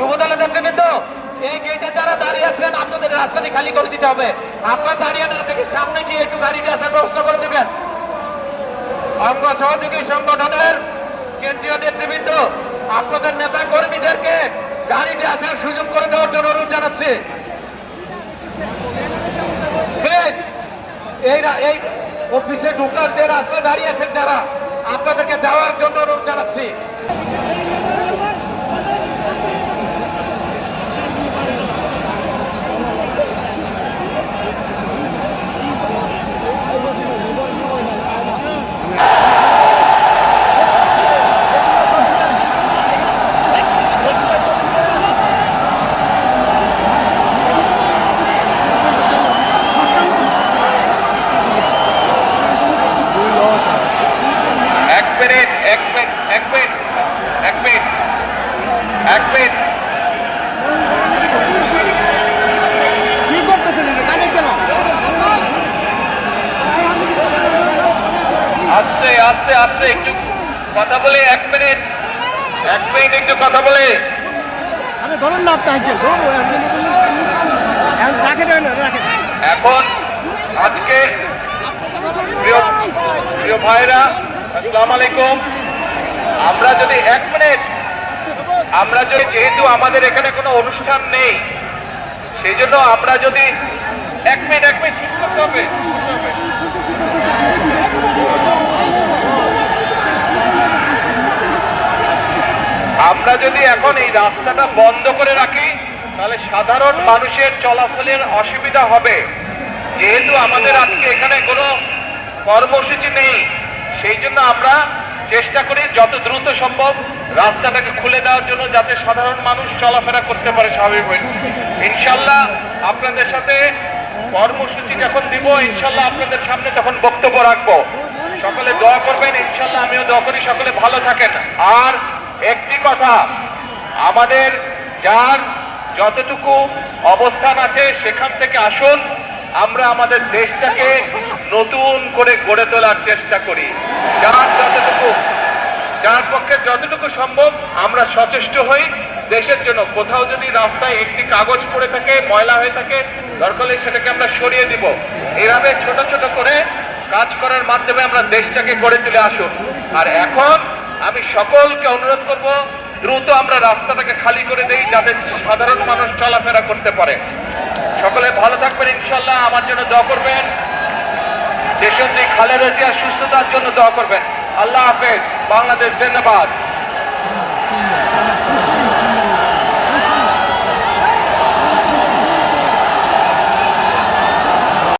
যুবদলের নেতৃবৃন্দ এই গেটে যারা দাঁড়িয়ে আছেন, আপনাদের রাস্তাটি খালি করে দিতে হবে। আপনার দাঁড়িয়ে না থেকে সামনে গিয়ে একটু গাড়ি দিয়ে আসার ব্যবস্থা করে দেবেন। অঙ্গ সহযোগী সংগঠনের কেন্দ্রীয় নেতৃবৃন্দ, আপনাদের নেতা কর্মীদেরকে গাড়িতে আসার সুযোগ করে দেওয়ার জন্য অনুরোধ জানাচ্ছি। এই অফিসে ঢুকার যে রাস্তায় দাঁড়িয়ে আছেন যারা, আপনাদেরকে যাওয়ার জন্য অনুরোধ জানাচ্ছি এক মিনিট এক মিনিট এক মিনিট এক মিনিট এক মিনিট কি করতেছেন কাজে কেন? আস্তে আস্তে আস্তে একটু কথা বলে এক মিনিট এক মিনিট একটু কথা বলে। আরে ধরেন না আপনি আজকে ধরো একজন রাখে দেবেন রাখে। এখন আজকে প্রিয় প্রিয় ভাইরা আসসালামু আমরা যদি এক মিনিট, আমরা যদি, যেহেতু আমাদের এখানে কোনো অনুষ্ঠান নেই, সেই জন্য আমরা যদি এক মিনিট এক মিনিট করতে হবে। আমরা যদি এখন এই রাস্তাটা বন্ধ করে রাখি, তাহলে সাধারণ মানুষের চলাচলের অসুবিধা হবে যেহেতু আমাদের আজকে এখানে কোনো কর্মসূচি নেই সেই জন্য আমরা চেষ্টা করি যত দ্রুত সম্ভব রাস্তাটাকে খুলে দেওয়ার জন্য যাতে সাধারণ মানুষ চলাফেরা করতে পারে স্বাভাবিকভাবে ইনশাল্লাহ আপনাদের সাথে কর্মসূচি যখন দিব, ইনশাল্লাহ আপনাদের সামনে তখন বক্তব্য রাখব। সকলে দোয়া করবেন, ইনশাল্লাহ আমিও দোয়া করি, সকলে ভালো থাকেন। আর একটি কথা, আমাদের যার যতটুকু অবস্থান আছে সেখান থেকে আসুন, আমরা আমাদের দেশটাকে নতুন করে গড়ে তোলার চেষ্টা করি। যার যতটুকু, যার পক্ষে যতটুকু সম্ভব আমরা সচেষ্ট হই। দেশের জন্য কোথাও যদি রাস্তায় একটি কাগজ পড়ে থাকে, ময়লা হয়ে থাকে দরকার সেটাকে আমরা সরিয়ে দিব। এভাবে ছোট ছোট করে কাজ করার মাধ্যমে আমরা দেশটাকে গড়ে তুলে আসুন। আর এখন আমি সকলকে অনুরোধ করব, দ্রুত আমরা রাস্তাটাকে খালি করে দেই যাতে সাধারণ মানুষ চলাফেরা করতে পারে। সকলে ভালো থাকবেন, ইনশাল্লাহ। আমার জন্য দোয়া করবেন। দেশন্দি খালেদা জিয়া সুস্থতার জন্য দোয়া করবেন। আল্লাহ হাফেজ। বাংলাদেশ ধন্যবাদ।